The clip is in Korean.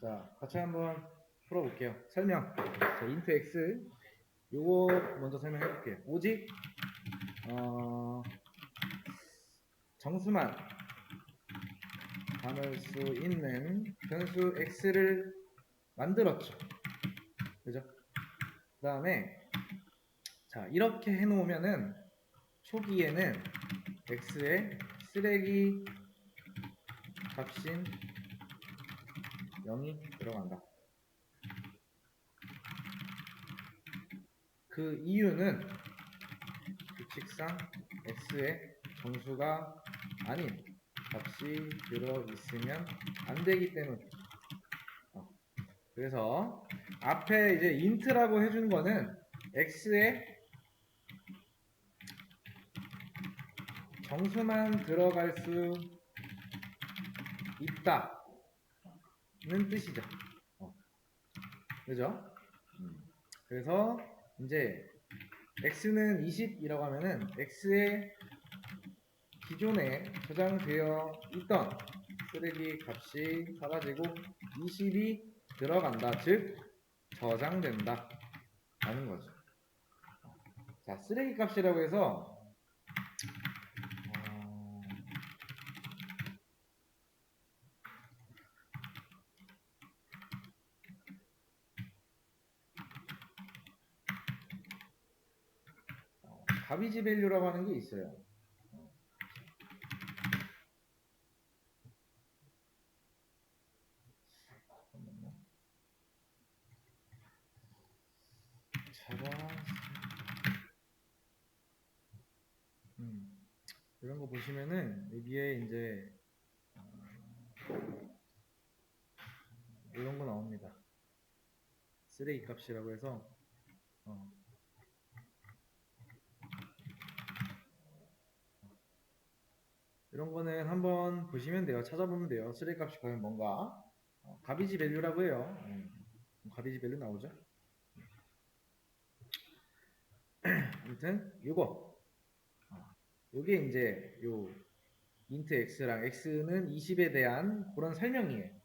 자, 같이 한번 풀어볼게요. 설명. 자, int x 요거 먼저 설명해 볼게요. 오직 어, 정수만 담을 수 있는 변수 x를 만들었죠. 그죠? 그 다음에 자 이렇게 해놓으면은 초기에는 x의 쓰레기 값인 0이 들어간다. 그 이유는 규칙상 x의 정수가 아닌 값이 들어 있으면 안 되기 때문. 어, 그래서 앞에 이제 int라고 해준 거는 x의 정수만 들어갈 수 있다 는 뜻이죠. 어. 그죠? 음. 그래서 이제 x는 20이라고 하면은 x의 기존에 저장되어 있던 쓰레기 값이 사라지고 20이 들어간다. 즉 저장된다. 라는 거죠. 자, 쓰레기 값이라고 해서 어, 어, 가비지 밸류라고 하는 게 있어요. 음, 이런 거 보시면은 여기에 이제 어, 이런 거 나옵니다. 쓰레기 값이라고 해서 어, 이런 거는 한번 보시면 돼요. 찾아보면 돼요. 쓰레기 값이 과연 뭔가 어, 가비지 밸류라고 해요. 음, 가비지 밸류 나오죠? 아무튼 요거 어, 요게 이제 요 인트 x랑 x는 20에 대한 그런 설명이에요.